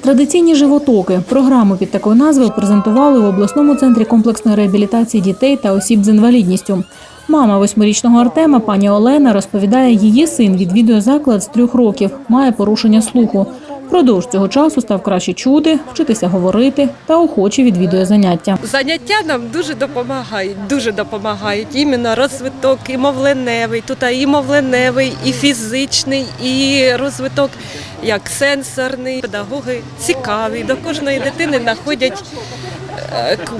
Традиційні животоки. Програму під такою назвою презентували в обласному центрі комплексної реабілітації дітей та осіб з інвалідністю. Мама восьмирічного Артема, пані Олена, розповідає, її син відвідує заклад з трьох років, має порушення слуху. Продовж цього часу став краще чути, вчитися говорити та охоче відвідує заняття. Заняття нам дуже допомагають, дуже допомагають. Іменно розвиток і мовленевий, тут і мовленевий, і фізичний, і розвиток як сенсорний. Педагоги цікаві, до кожної дитини знаходять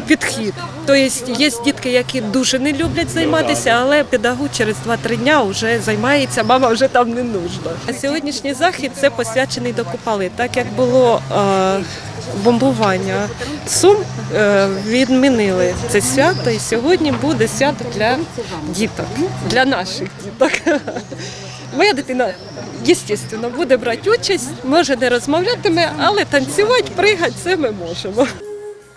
підхід. Тобто є дітки, які дуже не люблять займатися, але педагог через 2-3 дня вже займається, мама вже там не нужна. Сьогоднішній захід це посвячений до Купали, так як було е, бомбування Сум е, відмінили це свято, і сьогодні буде свято для діток, для наших діток. Моя дитина, звісно, буде брати участь, може не розмовлятиме, але танцювати, пригати це ми можемо.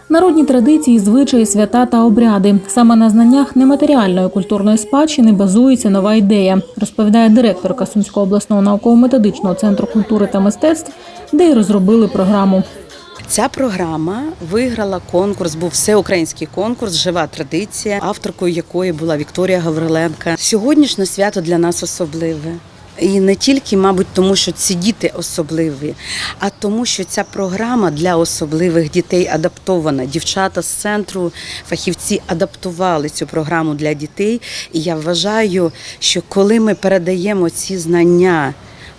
Народні традиції, звичаї, свята та обряди. Саме на знаннях нематеріальної культурної спадщини базується нова ідея, розповідає директорка Сумського обласного науково-методичного центру культури та мистецтв, де й розробили програму. Ця програма виграла конкурс, був всеукраїнський конкурс, жива традиція, авторкою якої була Вікторія Гавриленка. Сьогоднішнє свято для нас особливе. І не тільки, мабуть, тому, що ці діти особливі, а тому, що ця програма для особливих дітей адаптована. Дівчата з центру фахівці адаптували цю програму для дітей. І я вважаю, що коли ми передаємо ці знання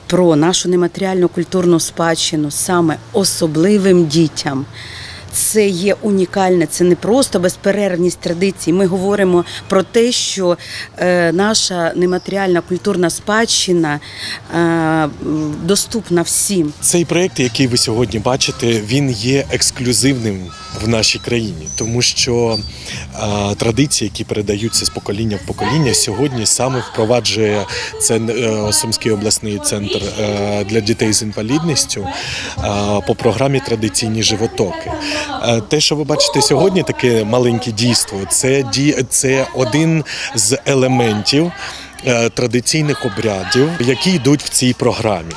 про нашу нематеріальну культурну спадщину саме особливим дітям. Це є унікальне, це не просто безперервність традицій. Ми говоримо про те, що е, наша нематеріальна культурна спадщина е, доступна всім. Цей проект, який ви сьогодні бачите, він є ексклюзивним в нашій країні, тому що е, традиції, які передаються з покоління в покоління, сьогодні саме впроваджує це Сумський обласний центр для дітей з інвалідністю по програмі Традиційні животоки. Е, те, що ви бачите сьогодні, таке маленьке дійство, це ді- це один з елементів е, традиційних обрядів, які йдуть в цій програмі.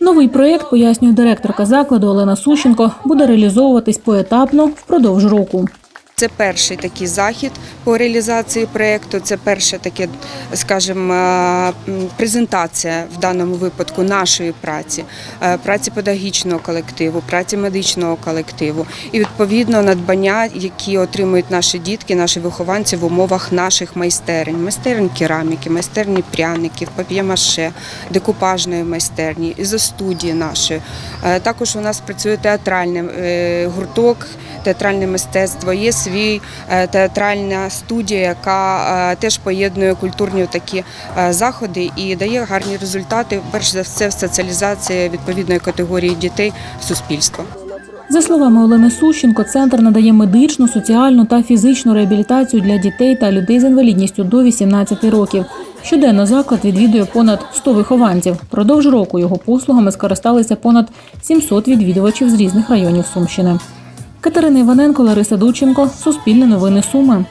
Новий проєкт, пояснює директорка закладу Олена Сущенко, буде реалізовуватись поетапно впродовж року. Це перший такий захід по реалізації проєкту. Це перша таке, скажімо, е, презентація в даному випадку нашої праці, е, праці педагогічного колективу, праці медичного колективу і відповідно надбання, які отримують наші дітки, наші вихованці в умовах наших майстерень, майстерень кераміки, майстерні пряників, пап'ємаше, декупажної майстерні, ізостудії нашої. Е, Також у нас працює театральний гурток, театральне мистецтво. Є свій е, театральна студія, яка е, теж поєднує культурні такі е, заходи і дає гарні результати. Перш за все, в соціалізації відповідної категорії дітей в суспільство. За словами Олени Сущенко, центр надає медичну, соціальну та фізичну реабілітацію для дітей та людей з інвалідністю до 18 років. Щоденно заклад відвідує понад 100 вихованців. Продовж року його послугами скористалися понад 700 відвідувачів з різних районів Сумщини. Катерина Іваненко, Лариса Дученко, Суспільне новини Суми.